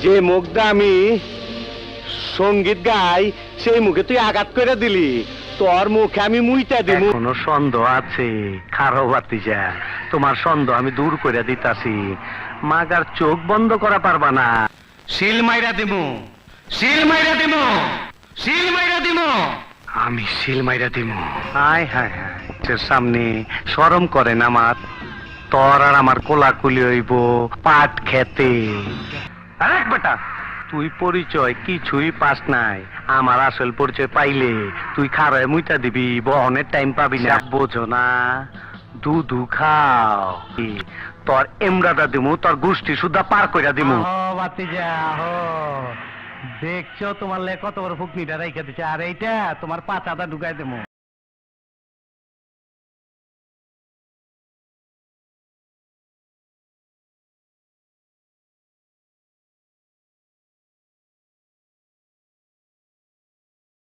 যে মুখ দিয়ে আমি সংগীত গাই, সেই মুখে তুই আঘাত করে দিলি। তোর মুখে আমি মুইটা দিব কোনো সন্দেহ আছে, খারো বাতিজা তোমার সন্দেহ আমি দূর করে দিতাছি। মাগার চোখ বন্ধ করা পারবা না। শিল মাইরা দিমু। শিল মাইরা দিমু। শিল মাইরা দিমু। আমি শিল মাইরা দিব হায় হায়। হায় সামনে শরম করে না আমার। তোর আর আমার কোলাকুলি হইব। পাট খেতে। আরেক বেটা। তুই পরিচয় কিছুই পাস নাই। আমার আসল পরিচয় পাইলে তুই মুইটা দিবি, বহনের টাইম পাবি না। বোঝো না, দুধু খাও। তোর এমরাটা দিমু, তোর গোষ্ঠী সুদ্ধা পার কইরা দিমু। দেখছ তোমার লে কত বড় ফুকনিটা রাইখা দিছে। আর এইটা তোমার পাতাটা ঢুকাই দেবো